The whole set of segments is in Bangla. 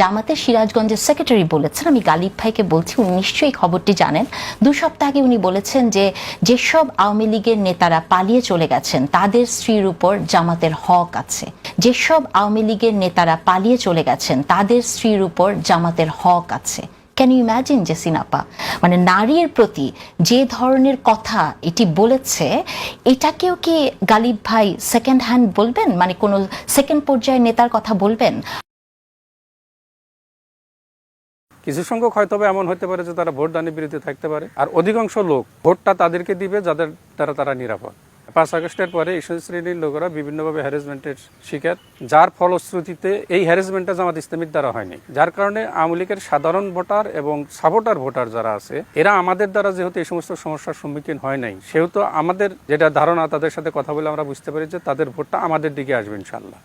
জামাতের সিরাজগঞ্জের সেক্রেটারি বলেছেন, আমি গালিব ভাইকে বলছি, উনি নিশ্চয়ই খবরটি জানেন। দু সপ্তাহ আগে উনি বলেছেন যে, যেসব আওয়ামী লীগের নেতারা পালিয়ে চলে গেছেন, তাদের স্ত্রীর উপর জামাতের হক আছে। যেসব আওয়ামী লীগের নেতারা পালিয়ে চলে গেছেন, তাদের স্ত্রীর উপর জামাতের হক আছে। ক্যান ইউ ইম্যাজিন জেসিনাপা মানে নারীর প্রতি যে ধরনের কথা এটি বলেছে, এটাকেও কি গালিব ভাই সেকেন্ড হ্যান্ড বলবেন? মানে কোনো সেকেন্ড পর্যায়ের নেতার কথা বলবেন? কিছু সংখ্যক হয়তো এমন হতে পারে যে তারা ভোট দানের বিরুদ্ধে থাকতে পারে। আর অধিকাংশ লোক ভোটটা তাদেরকে দিবে যাদের দ্বারা তারা নিরাপদ। পাঁচ আগস্টের পরে এই শ্রেণির লোকেরা বিভিন্নভাবে হ্যারাসমেন্টের শিকার, যার ফলশ্রুতিতে এই হ্যারাসমেন্টটা জামাত ইসলামীর দ্বারা হয়নি। যার কারণে আওয়ামী লীগের সাধারণ ভোটার এবং সাপোর্টার ভোটার যারা আছে, এরা আমাদের দ্বারা যেহেতু এই সমস্ত সমস্যার সম্মুখীন হয় নাই, সেহেতু আমাদের যেটা ধারণা, তাদের সাথে কথা বলে আমরা বুঝতে পারি যে তাদের ভোটটা আমাদের দিকে আসবে ইনশাল্লাহ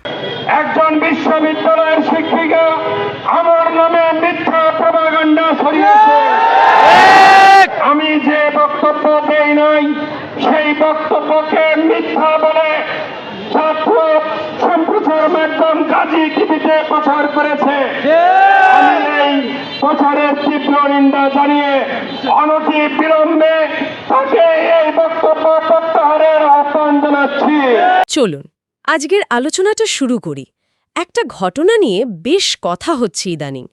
একজন বিশ্ববিদ্যালয়ের শিক্ষিকা আমার নামে মিথ্যা প্রভাগান্ডা ছড়িয়েছে আমি যে বক্তব্য দেই নাই সেই বক্তব্যকে মিথ্যা বলে ছাত্র সম্প্রচার মাধ্যম টিভিতে প্রচার করেছে। আমি এই প্রচারের তীব্র নিন্দা জানিয়ে অনতি বিলম্বে তাকে এই বক্তব্য প্রত্যাহারের আহ্বান জানাচ্ছি। চলুন আজকের আলোচনাটা শুরু করি। একটা ঘটনা নিয়ে বেশ কথা হচ্ছে ইদানিং।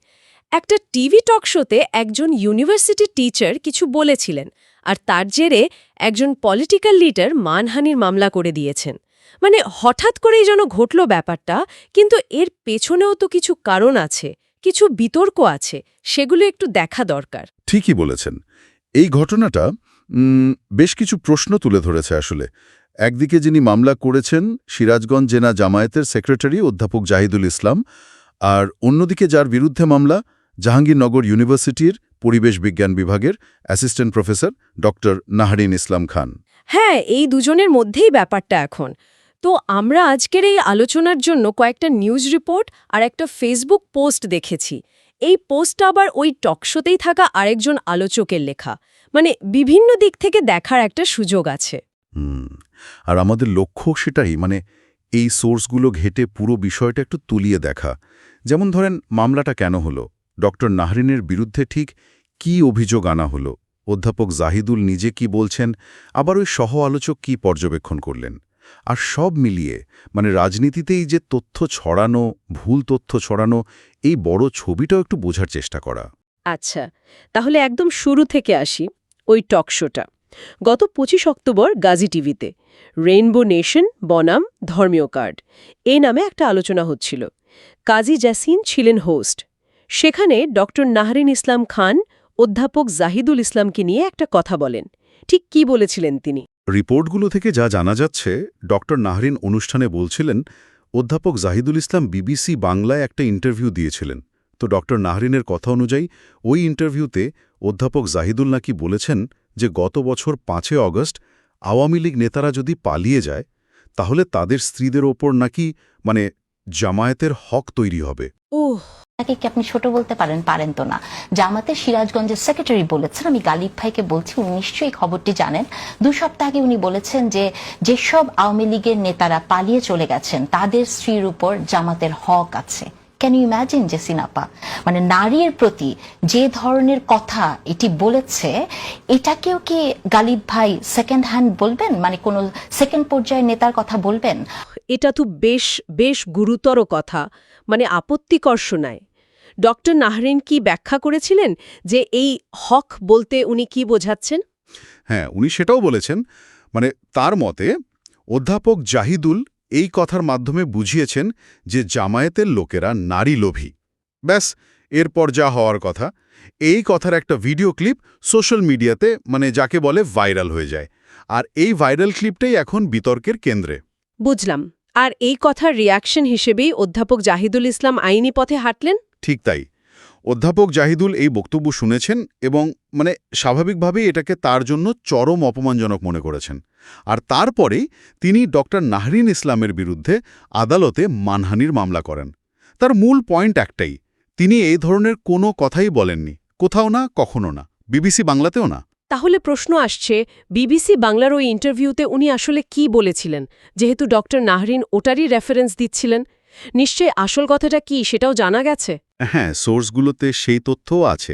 একটা টিভি টক শোতে একজন ইউনিভার্সিটি টিচার কিছু বলেছিলেন আর তার জেরে একজন পলিটিক্যাল লিডার মানহানির মামলা করে দিয়েছেন। মানে হঠাৎ করেই যেন ঘটল ব্যাপারটা, কিন্তু এর পেছনেও তো কিছু কারণ আছে, কিছু বিতর্ক আছে, সেগুলো একটু দেখা দরকার। ঠিকই বলেছেন। এই ঘটনাটা বেশ কিছু প্রশ্ন তুলে ধরেছে আসলে। একদিকে যিনি মামলা করেছেন সিরাজগঞ্জ জেনা জামায়াতের সেক্রেটারি অধ্যাপক জাহিদুল ইসলাম, আর অন্যদিকে যার বিরুদ্ধে মামলা জাহাঙ্গীরনগর ইউনিভার্সিটির পরিবেশ বিজ্ঞান বিভাগের assistant professor doctor Naharin Islam Khan. হ্যাঁ এই দুজনের মধ্যেই ব্যাপারটা এখন। তো আমরা আজকের এই আলোচনার জন্য কয়েকটা নিউজ রিপোর্ট আর একটা ফেসবুক পোস্ট দেখেছি। এই পোস্টটা আবার ওই টকশোতেই থাকা আরেকজন আলোচকের লেখা। মানে বিভিন্ন দিক থেকে দেখার একটা সুযোগ আছে। আর আমাদের লক্ষ্য সেটাই মানে এই সোর্সগুলো ঘেটে পুরো বিষয়টা একটু তুলিয়ে দেখা। যেমন ধরেন মামলাটা কেন হলো? ডক্টর নাহরিনের বিরুদ্ধে ঠিক কি অভিযোগ আনা হলো? অধ্যাপক জাহিদুল নিজে কি বলছেন? আবার ওই সহ আলোচক কি পর্যবেক্ষণ করলেন? আর সব মিলিয়ে মানে রাজনীতিতেই যে তথ্য ছড়ানো, ভুল তথ্য ছড়ানো, এই বড় ছবিটাও একটু বোঝার চেষ্টা করা। আচ্ছা তাহলে একদম শুরু থেকে আসি, ওই টক শোটা। গত পঁচিশ অক্টোবর গাজী টিভিতে, রেইনবো নেশন, বনাম, ধর্মীয় কার্ড এই নামে একটা আলোচনা হচ্ছিল। কাজী জাসিন ছিলেন হোস্ট সেখানে ডক্টর নাহরিন ইসলাম খান অধ্যাপক জাহিদুল ইসলামকে নিয়ে একটা কথা বলেন। ঠিক কি বলেছিলেন তিনি? রিপোর্টগুলো থেকে যা জানা যাচ্ছে ডক্টর নাহরিন অনুষ্ঠানে বলছিলেন অধ্যাপক জাহিদুল ইসলাম বিবিসি বাংলায় একটা ইন্টারভিউ দিয়েছিলেন। তো ডক্টর নাহরিনের কথা অনুযায়ী ওই ইন্টারভিউতে অধ্যাপক জাহিদুল নাকি বলেছেন যে গত বছর পাঁচে অগস্ট আওয়ামী লীগ নেতারা যদি পালিয়ে যায় তাহলে তাদের স্ত্রীদের ওপর নাকি মানে জামায়াতের হক তৈরি হবে। ওহ! তাকে কি আপনি ছোট বলতে পারেন? পারেন তো না। জামাতের সিরাজগঞ্জের সেক্রেটারি বলেছেন, আমি গালিব ভাইকে বলছি, উনি নিশ্চয়ই খবরটি জানেন। দু সপ্তাহ আগে উনি বলেছেন যে, যেসব আওয়ামী লীগের নেতারা পালিয়ে চলে গেছেন, তাদের স্ত্রীর উপর জামাতের হক আছে। ক্যান ইউ ইম্যাজিন জেসিনাপা মানে নারীর প্রতি যে ধরনের কথা এটি বলেছে, এটাকেও কি গালিব ভাই সেকেন্ড হ্যান্ড বলবেন? মানে কোনো সেকেন্ড পর্যায়ের নেতার কথা বলবেন? এটা তো বেশ বেশ গুরুতর কথা। মানে আপত্তিকর শোনায়। ডক্টর নাহরিন কি ব্যাখ্যা করেছিলেন যে এই হক বলতে উনি কি বোঝাচ্ছেন? হ্যাঁ উনি সেটাও বলেছেন। মানে তার মতে অধ্যাপক জাহিদুল এই কথার মাধ্যমে বুঝিয়েছেন যে জামায়াতের লোকেরা নারী লোভী। ব্যাস এরপর যা হওয়ার কথা। এই কথার একটা ভিডিও ক্লিপ সোশ্যাল মিডিয়াতে মানে যাকে বলে ভাইরাল হয়ে যায়। আর এই ভাইরাল ক্লিপটাই এখন বিতর্কের কেন্দ্রে। বুঝলাম। আর এই কথার রিয়াকশন হিসেবেই অধ্যাপক জাহিদুল ইসলাম আইনি পথে হাঁটলেন? ঠিক তাই। অধ্যাপক জাহিদুল এই বক্তব্য শুনেছেন এবং মানে স্বাভাবিকভাবেই এটাকে তার জন্য চরম অপমানজনক মনে করেছেন। আর তারপরেই তিনি ডক্টর নাহরিন ইসলামের বিরুদ্ধে আদালতে মানহানির মামলা করেন। তার মূল পয়েন্ট একটাই, তিনি এই ধরনের কোনো কথাই বলেননি। কোথাও না, কখনো না। বিবিসি বাংলাতেও না। তাহলে প্রশ্ন আসছে, বিবিসি বাংলার ওই ইন্টারভিউতে উনি আসলে কি বলেছিলেন? যেহেতু ডক্টর নাহরিন ওটারই রেফারেন্স দিচ্ছিলেন। নিশ্চয়ই আসল কথাটা কি সেটাও জানা গেছে? হ্যাঁ সোর্সগুলোতে সেই তথ্যও আছে।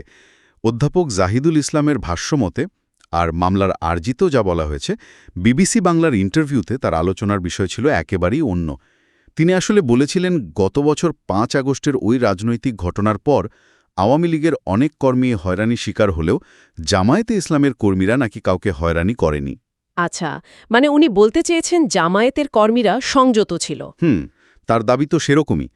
অধ্যাপক জাহিদুল ইসলামের ভাষ্যমতে আর মামলার আর্জিত যা বলা হয়েছে বিবিসি বাংলার ইন্টারভিউতে তার আলোচনার বিষয় ছিল একেবারেই অন্য। তিনি আসলে বলেছিলেন গত বছর পাঁচ আগস্টের ওই রাজনৈতিক ঘটনার পর আওয়ামী লীগের অনেক কর্মী হয়রানি শিকার হলেও জামায়াতে ইসলামের কর্মীরা নাকি কাউকে হয়রানি করেনি। আচ্ছা মানে উনি বলতে চেয়েছেন জামায়াতের কর্মীরা সংযত ছিল। হুম তার দাবি তো সেরকমই।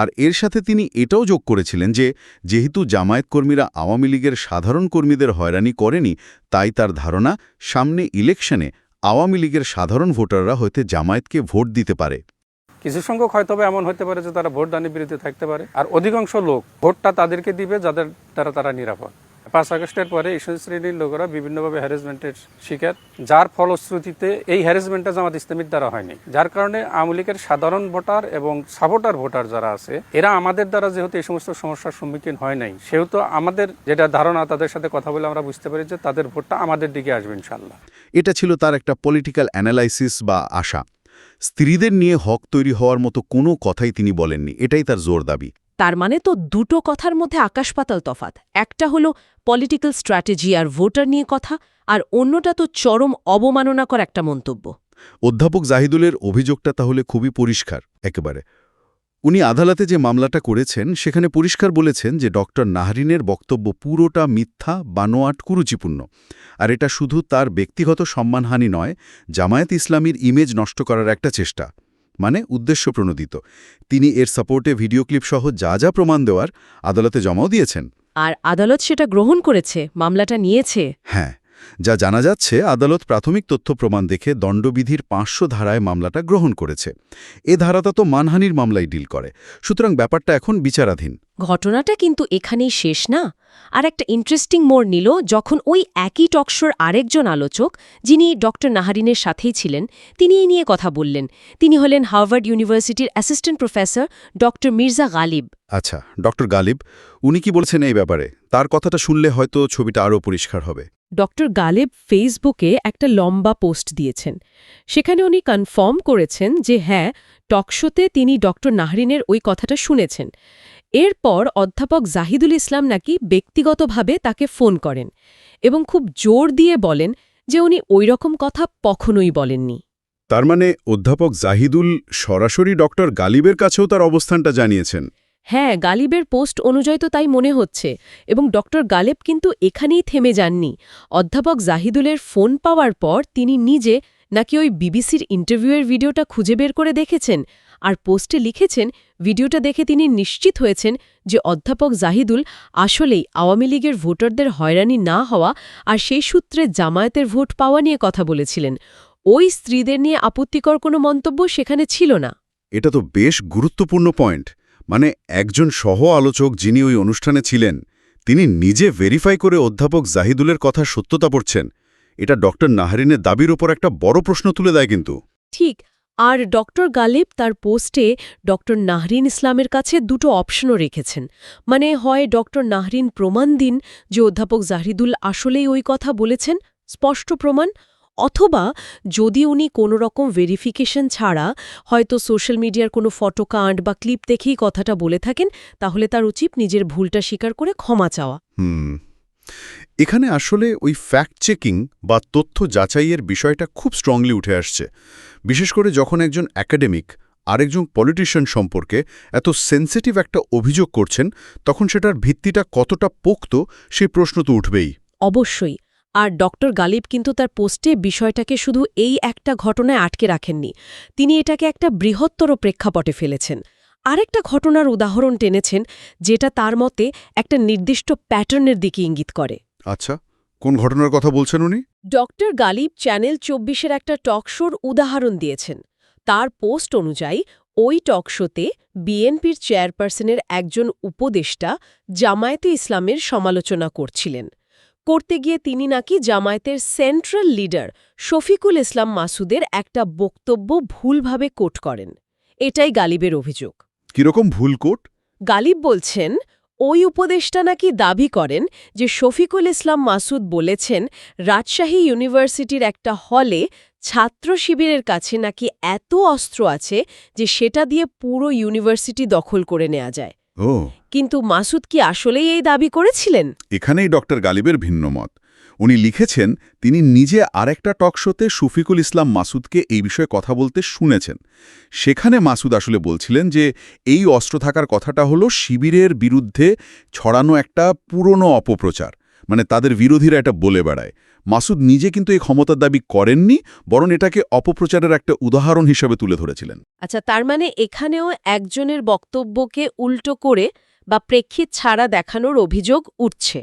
আর এর সাথে তিনি এটাও যোগ করেছিলেন যে, যেহেতু জামায়াত কর্মীরা আওয়ামী লীগের সাধারণ কর্মীদের হয়রানি করেনি, তাই তার ধারণা সামনে ইলেকশনে আওয়ামী লীগের সাধারণ ভোটাররা হয়তো জামায়াতকে ভোট দিতে পারে। কিছু সংখ্যক হয়তো এমন হতে পারে যে তারা ভোট দানের বিরুদ্ধে থাকতে পারে। আর অধিকাংশ লোক ভোটটা তাদেরকে দিবে যাদের দ্বারা তারা নিরাপদ। পাঁচ আগস্টের পরে এই শ্রেণির লোকেরা বিভিন্নভাবে হ্যারাসমেন্টের শিকার যার ফলশ্রুতিতে এই হ্যারাসমেন্টটা জামাত ইসলামীর দ্বারা হয়নি। যার কারণে আওয়ামী লীগের সাধারণ ভোটার এবং সাপোর্টার ভোটার যারা আছে এরা আমাদের দ্বারা যেহেতু এই সমস্ত সমস্যার সম্মুখীন হয় নাই সেহেতু আমাদের যেটা ধারণা তাদের সাথে কথা বলে আমরা বুঝতে পারি যে তাদের ভোটটা আমাদের দিকে আসবে ইনশাল্লাহ এটা ছিল তার একটা পলিটিক্যাল অ্যানালাইসিস বা আশা। স্ত্রীদের নিয়ে হক তৈরি হওয়ার মতো কোনো কথাই তিনি বলেননি। এটাই তার জোর দাবি। তার মানে তো দুটো কথার মধ্যে আকাশপাতাল তফাত একটা হলো পলিটিক্যাল স্ট্র্যাটেজি আর ভোটার নিয়ে কথা, আর অন্যটা তো চরম অবমাননাকর একটা মন্তব্য। অধ্যাপক জাহিদুলের অভিযোগটা তাহলে খুবই পরিষ্কার, একেবারে। উনি আদালতে যে মামলাটা করেছেন, সেখানে পরিষ্কার বলেছেন যে ডক্টর নাহরিনের বক্তব্য পুরোটা মিথ্যা, বানোয়াট, কুরুচিপূর্ণ। আর এটা শুধু তার ব্যক্তিগত সম্মানহানি নয়, জামায়াত ইসলামীর ইমেজ নষ্ট করার একটা চেষ্টা। মানে উদ্দেশ্যপ্রণোদিত তিনি এর সাপোর্টে ভিডিও ক্লিপ সহ যা যা প্রমাণ দেওয়ার আদালতে জমাও দিয়েছেন। আর আদালত সেটা গ্রহণ করেছে, মামলাটা নিয়েছে। হ্যাঁ যা জানা যাচ্ছে, আদালত প্রাথমিক তথ্য প্রমাণ দেখে দণ্ডবিধির পাঁচশো ধারায় মামলাটা গ্রহণ করেছে। এ ধারাটা তো মানহানির মামলায় ডিল করে। সুতরাং ব্যাপারটা এখন বিচারাধীন। ঘটনাটা কিন্তু এখানেই শেষ না। আর একটা ইন্টারেস্টিং মোড় নিল যখন ওই একই টকশোর আরেকজন আলোচক যিনি ডক্টর নাহারিনের সাথেই ছিলেন তিনি এই নিয়ে কথা বললেন। তিনি হলেন হার্ভার্ড ইউনিভার্সিটির assistant professor doctor Mirza Ghalib. আচ্ছা ডক্টর গালিব উনি কি বলছেন এই ব্যাপারে? তার কথাটা শুনলে হয়তো ছবিটা আরও পরিষ্কার হবে। ডক্টর গালেব ফেসবুকে একটা লম্বা পোস্ট দিয়েছেন। সেখানে উনি কনফার্ম করেছেন যে হ্যাঁ টকশোতে তিনি ডক্টর নাহরিনের ওই কথাটা শুনেছেন। এরপর অধ্যাপক জাহিদুল ইসলাম নাকি ব্যক্তিগতভাবে তাকে ফোন করেন এবং খুব জোর দিয়ে বলেন যে উনি ওই রকম কথা কখনোই বলেননি। তার মানে অধ্যাপক জাহিদুল সরাসরি ডক্টর গালিবের কাছেও তার অবস্থানটা জানিয়েছেন? হ্যাঁ গালিবের পোস্ট অনুযায়ী তো তাই মনে হচ্ছে এবং ডক্টর গালেব কিন্তু এখানেই থেমে যাননি। অধ্যাপক জাহিদুলের ফোন পাওয়ার পর তিনি নিজে নাকি ওই বিবিসির ইন্টারভিউয়ের ভিডিওটা খুঁজে বের করে দেখেছেন? আর পোস্টে লিখেছেন, ভিডিওটা দেখে তিনি নিশ্চিত হয়েছেন যে অধ্যাপক জাহিদুল আসলেই আওয়ামী লীগের ভোটারদের হয়রানি না হওয়া আর সেই সূত্রে জামায়াতের ভোট পাওয়া নিয়ে কথা বলেছিলেন। ওই স্ত্রীদের নিয়ে আপত্তিকর কোনো মন্তব্য সেখানে ছিল না। এটা তো বেশ গুরুত্বপূর্ণ পয়েন্ট। মানে একজন সহ আলোচক যিনি ওই অনুষ্ঠানে ছিলেন, তিনি নিজে ভেরিফাই করে অধ্যাপক জাহিদুলের কথা সত্যতা পড়ছেন। এটা ডক্টর নাহারিনের দাবির ওপর একটা বড় প্রশ্ন তুলে দেয় কিন্তু। ঠিক আর ডক্টর গালিব তার পোস্টে ডক্টর নাহরিন ইসলামের কাছে দুটো অপশনও রেখেছেন। মানে হয় ডক্টর নাহরিন প্রমাণ দিন যে অধ্যাপক জাহিদুল আসলেই ওই কথা বলেছেন স্পষ্ট প্রমাণ অথবা যদি উনি কোনো রকম ভেরিফিকেশন ছাড়া হয়তো সোশ্যাল মিডিয়ার কোনো ফটোকার্ড বা ক্লিপ দেখেই কথাটা বলে থাকেন তাহলে তার উচিত নিজের ভুলটা স্বীকার করে ক্ষমা চাওয়া। এখানে আসলে ওই ফ্যাক্ট চেকিং বা তথ্য যাচাইয়ের বিষয়টা খুব স্ট্রংলি উঠে আসছে। বিশেষ করে যখন একজন একাডেমিক আরেকজন পলিটিশিয়ান সম্পর্কে এত সেন্সিটিভ একটা অভিযোগ করছেন, তখন সেটার ভিত্তিটা কতটা পোক্ত সেই প্রশ্ন তো উঠবেই। অবশ্যই। আর ডক্টর গালিব কিন্তু তার পোস্টে বিষয়টাকে শুধু এই একটা ঘটনায় আটকে রাখেননি। তিনি এটাকে একটা বৃহত্তর প্রেক্ষাপটে ফেলেছেন। আরেকটা ঘটনার উদাহরণ টেনেছেন, যেটা তার মতে একটা নির্দিষ্ট প্যাটার্নের দিকে ইঙ্গিত করে। আচ্ছা কোন ঘটনার কথা বলছেন উনি? ডক্টর গালিব চ্যানেল চব্বিশের একটা টকশোর উদাহরণ দিয়েছেন। তার পোস্ট অনুযায়ী ওই টকশোতে বিএনপির চেয়ারপারসনের একজন উপদেষ্টা জামায়াতে ইসলামের সমালোচনা করছিলেন। করতে গিয়ে তিনি নাকি জামায়াতের সেন্ট্রাল লিডার শফিকুল ইসলাম মাসুদের একটা বক্তব্য ভুলভাবে কোট করেন। এটাই গালিবের অভিযোগ। কীরকম ভুল কোট? গালিব বলছেন ওই উপদেষ্টা নাকি দাবি করেন যে শফিকুল ইসলাম মাসুদ বলেছেন রাজশাহী ইউনিভার্সিটির একটা হলে ছাত্র শিবিরের কাছে নাকি এত অস্ত্র আছে যে সেটা দিয়ে পুরো ইউনিভার্সিটি দখল করে নেওয়া যায়। কিন্তু মাসুদ কি আসলেই এই দাবি করেছিলেন? এখানেই ডক্টর গালিবের ভিন্ন মত। উনি লিখেছেন, তিনি নিজে আরেকটা টক শোতে শফিকুল ইসলাম মাসুদকে এই বিষয়ে কথা বলতে শুনেছেন। সেখানে মাসুদ আসলে বলছিলেন যে, এই অস্ত্র থাকার কথাটা হলো শিবিরের বিরুদ্ধে ছড়ানো একটা পুরনো অপপ্রচার মানে তাদের বিরোধীরা এটা বলে বেড়ায়। মাসুদ নিজে কিন্তু এই ক্ষমতার দাবি করেননি, বরং এটাকে অপপ্রচারের একটা উদাহরণ হিসেবে তুলে ধরেছিলেন। আচ্ছা তার মানে এখানেও একজনের বক্তব্যকে উল্টো করে বা প্রেক্ষিত ছাড়া দেখানোর অভিযোগ উঠছে।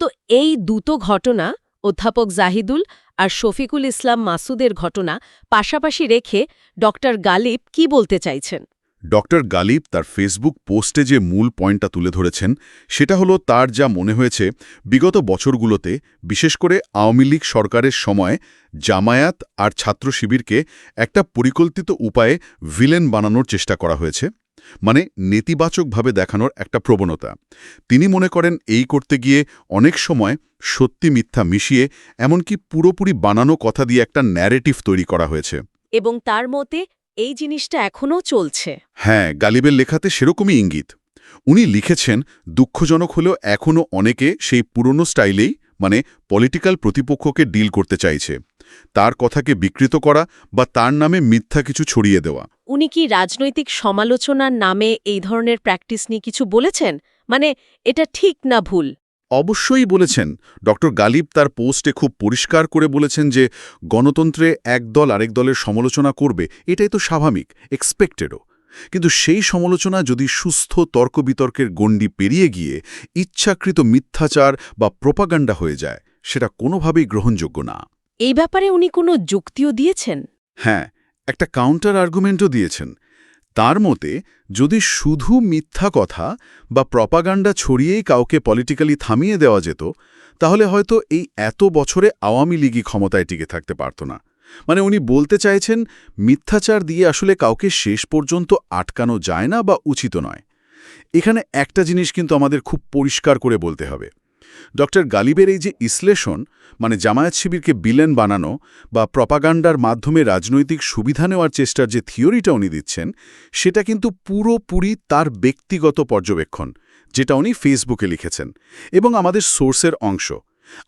তো এই দুটো ঘটনা, অধ্যাপক জাহিদুল আর শফিকুল ইসলাম মাসুদের ঘটনা, পাশাপাশি রেখে ডক্টর গালিব কি বলতে চাইছেন? ডক্টর গালিব তার ফেসবুক পোস্টে যে মূল পয়েন্টটা তুলে ধরেছেন, সেটা হলো তার যা মনে হয়েছে বিগত বছরগুলোতে, বিশেষ করে আওয়ামী লীগ সরকারের সময়, জামায়াত আর ছাত্র শিবিরকে একটা পরিকল্পিত উপায়ে ভিলেন বানানোর চেষ্টা করা হয়েছে। মানে নেতিবাচকভাবে দেখানোর একটা প্রবণতা। তিনি মনে করেন এই করতে গিয়ে অনেক সময় সত্যি মিথ্যা মিশিয়ে এমনকি পুরোপুরি বানানো কথা দিয়ে একটা ন্যারেটিভ তৈরি করা হয়েছে। এবং তার মতে এই জিনিসটা এখনও চলছে। হ্যাঁ গালিবের লেখাতে সেরকমই ইঙ্গিত। উনি লিখেছেন দুঃখজনক হলেও এখনও অনেকে সেই পুরনো স্টাইলেই মানে পলিটিক্যাল প্রতিপক্ষকে ডিল করতে চাইছে। তার কথাকে বিকৃত করা বা তার নামে মিথ্যা কিছু ছড়িয়ে দেওয়া। উনি কি রাজনৈতিক সমালোচনার নামে এই ধরনের প্র্যাকটিস নিয়ে কিছু বলেছেন? মানে এটা ঠিক না ভুল? অবশ্যই বলেছেন। ড. গালিব তার পোস্টে খুব পরিষ্কার করে বলেছেন যে গণতন্ত্রে এক দল আরেক দলের সমালোচনা করবে এটাই তো স্বাভাবিক এক্সপেক্টেডও কিন্তু সেই সমালোচনা যদি সুস্থ তর্ক বিতর্কের গণ্ডি পেরিয়ে গিয়ে ইচ্ছাকৃত মিথ্যাচার বা প্রপাগান্ডা হয়ে যায় সেটা কোনোভাবেই গ্রহণযোগ্য না। এই ব্যাপারে উনি কোনো যুক্তিও দিয়েছেন? হ্যাঁ একটা কাউন্টার আর্গুমেন্টও দিয়েছেন। তার মতে, যদি শুধু মিথ্যা কথা বা প্রপাগান্ডা ছড়িয়েই কাউকে পলিটিক্যালি থামিয়ে দেওয়া যেত, তাহলে হয়তো এই এত বছরে আওয়ামী লীগই ক্ষমতায় টিকে থাকতে পারত না। মানে উনি বলতে চাইছেন, মিথ্যাচার দিয়ে আসলে কাউকে শেষ পর্যন্ত আটকানো যায় না বা উচিত নয়। এখানে একটা জিনিস কিন্তু আমাদের খুব পরিষ্কার করে বলতে হবে। ডক্টর গালিবের এই যে বিশ্লেষণ মানে জামায়াত শিবিরকে বিলেন বানানো বা প্রপাগান্ডার মাধ্যমে রাজনৈতিক সুবিধা নেওয়ার চেষ্টার যে থিওরিটা উনি দিচ্ছেন, সেটা কিন্তু পুরোপুরি তার ব্যক্তিগত পর্যবেক্ষণ, যেটা উনি ফেসবুকে লিখেছেন। এবং আমাদের সোর্সের অংশ,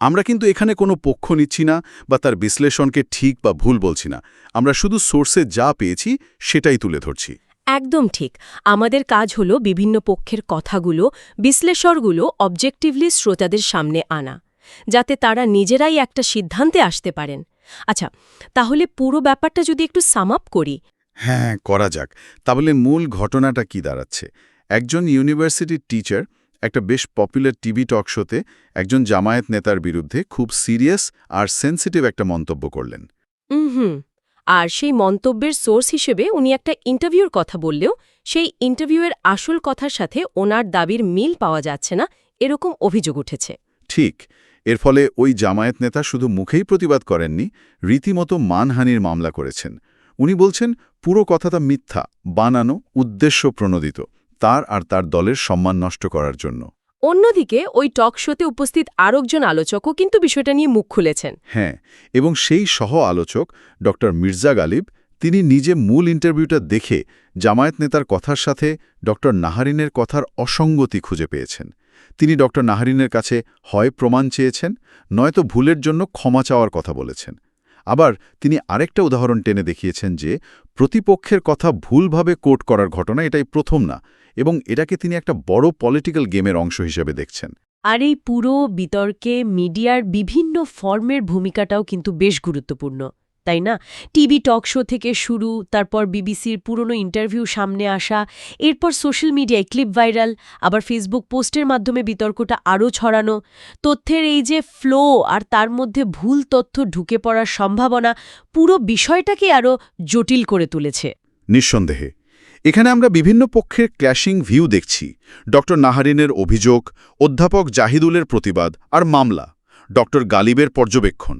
আমরা কিন্তু এখানে কোনো পক্ষ নিচ্ছি না বা তার বিশ্লেষণকে ঠিক বা ভুল বলছি না, আমরা শুধু সোর্সে যা পেয়েছি সেটাই তুলে ধরছি। একদম ঠিক। আমাদের কাজ হলো বিভিন্ন পক্ষের কথাগুলো বিশ্লেষণগুলো অবজেক্টিভলি শ্রোতাদের সামনে আনা যাতে তারা নিজেরাই একটা সিদ্ধান্তে আসতে পারেন। আচ্ছা তাহলে পুরো ব্যাপারটা যদি একটু সাম করি। হ্যাঁ করা যাক। তাহলে মূল ঘটনাটা কি দাঁড়াচ্ছে? একজন ইউনিভার্সিটির টিচার একটা বেশ পপুলার টিভি টক শোতে একজন জামায়াত নেতার বিরুদ্ধে খুব সিরিয়াস আর সেন্সিটিভ একটা মন্তব্য করলেন। হুম। আর সেই মন্তব্যের সোর্স হিসেবে উনি একটা ইন্টারভিউর কথা বললেও সেই ইন্টারভিউয়ের আসল কথার সাথে ওনার দাবির মিল পাওয়া যাচ্ছে না, এরকম অভিযোগ উঠেছে। ঠিক, এর ফলে ওই জামায়াত নেতা শুধু মুখেই প্রতিবাদ করেননি, রীতিমতো মানহানির মামলা করেছেন। উনি বলছেন, পুরো কথাটা মিথ্যা, বানানো, উদ্দেশ্য প্রণোদিত, তার আর তার দলের সম্মান নষ্ট করার জন্য। অন্যদিকে, ওই টক শোতে উপস্থিত আরেকজন আলোচকও কিন্তু বিষয়টা নিয়ে মুখ খুলেছেন। হ্যাঁ এবং সেই সহ আলোচক ড মির্জা গালিব, তিনি নিজে মূল ইন্টারভিউটা দেখে জামায়াত নেতার কথার সাথে ড নাহারিনের কথার অসঙ্গতি খুঁজে পেয়েছেন। তিনি ড নাহারিনের কাছে হয় প্রমাণ চেয়েছেন, নয়তো ভুলের জন্য ক্ষমা চাওয়ার কথা বলেছেন। আবার তিনি আরেকটা উদাহরণ টেনে দেখিয়েছেন যে প্রতিপক্ষের কথা ভুলভাবে কোট করার ঘটনা এটাই প্রথম না, এবং এটাকে তিনি একটা বড় পলিটিক্যাল গেমের অংশ হিসেবে দেখছেন। আর এই পুরো বিতর্কে মিডিয়ার বিভিন্ন ফর্মের ভূমিকাটাও কিন্তু বেশ গুরুত্বপূর্ণ। তাই না? টিভি টক শো থেকে শুরু, তারপর বিবিসির পুরনো ইন্টারভিউ সামনে আসা, এরপর সোশ্যাল মিডিয়ায় ক্লিপ ভাইরাল, আবার ফেসবুক পোস্টের মাধ্যমে বিতর্কটা আরও ছড়ানো। তথ্যের এই যে ফ্লো আর তার মধ্যে ভুল তথ্য ঢুকে পড়ার সম্ভাবনা পুরো বিষয়টাকে আরও জটিল করে তুলেছে। নিঃসন্দেহে। এখানে আমরা বিভিন্ন পক্ষের ক্ল্যাশিং ভিউ দেখছি। ড নাহারিনের অভিযোগ, অধ্যাপক জাহিদুলের প্রতিবাদ আর মামলা। ড গালিবের পর্যবেক্ষণ।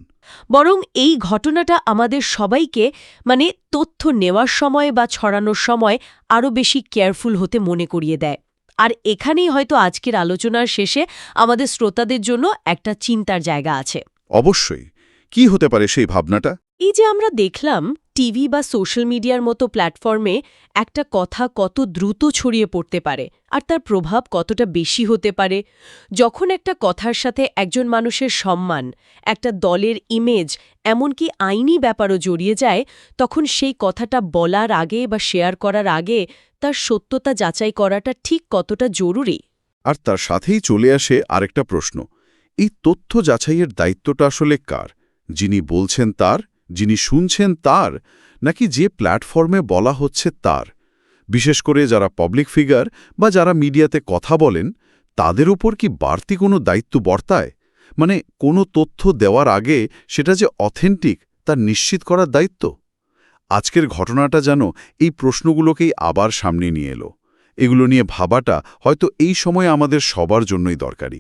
বরং এই ঘটনাটা আমাদের সবাইকে মানে তথ্য নেওয়ার সময় বা ছড়ানোর সময় আরও বেশি কেয়ারফুল হতে মনে করিয়ে দেয়। আর এখানেই হয়তো আজকের আলোচনার শেষে আমাদের শ্রোতাদের জন্য একটা চিন্তার জায়গা আছে। অবশ্যই। কি হতে পারে সেই ভাবনাটা? এই যে আমরা দেখলাম টিভি বা সোশ্যাল মিডিয়ার মতো প্ল্যাটফর্মে একটা কথা কত দ্রুত ছড়িয়ে পড়তে পারে আর তার প্রভাব কতটা বেশি হতে পারে। যখন একটা কথার সাথে একজন মানুষের সম্মান, একটা দলের ইমেজ এমনকি আইনি ব্যাপারও জড়িয়ে যায়, তখন সেই কথাটা বলার আগে বা শেয়ার করার আগে তার সত্যতা যাচাই করাটা ঠিক কতটা জরুরি? আর তার সাথেই চলে আসে আরেকটা প্রশ্ন, এই তথ্য যাচাইয়ের দায়িত্বটা আসলে কার? যিনি বলছেন তার যিনি শুনছেন তার, নাকি যে প্ল্যাটফর্মে বলা হচ্ছে তার। বিশেষ করে যারা পাবলিক ফিগার বা যারা মিডিয়াতে কথা বলেন, তাদের উপর কি বাড়তি কোনো দায়িত্ব বর্তায়? মানে কোনো তথ্য দেওয়ার আগে সেটা যে অথেন্টিক তা নিশ্চিত করার দায়িত্ব? আজকের ঘটনাটা যেন এই প্রশ্নগুলোকেই আবার সামনে নিয়ে এলো। এগুলো নিয়ে ভাবাটা হয়তো এই সময় আমাদের সবার জন্যই দরকারি।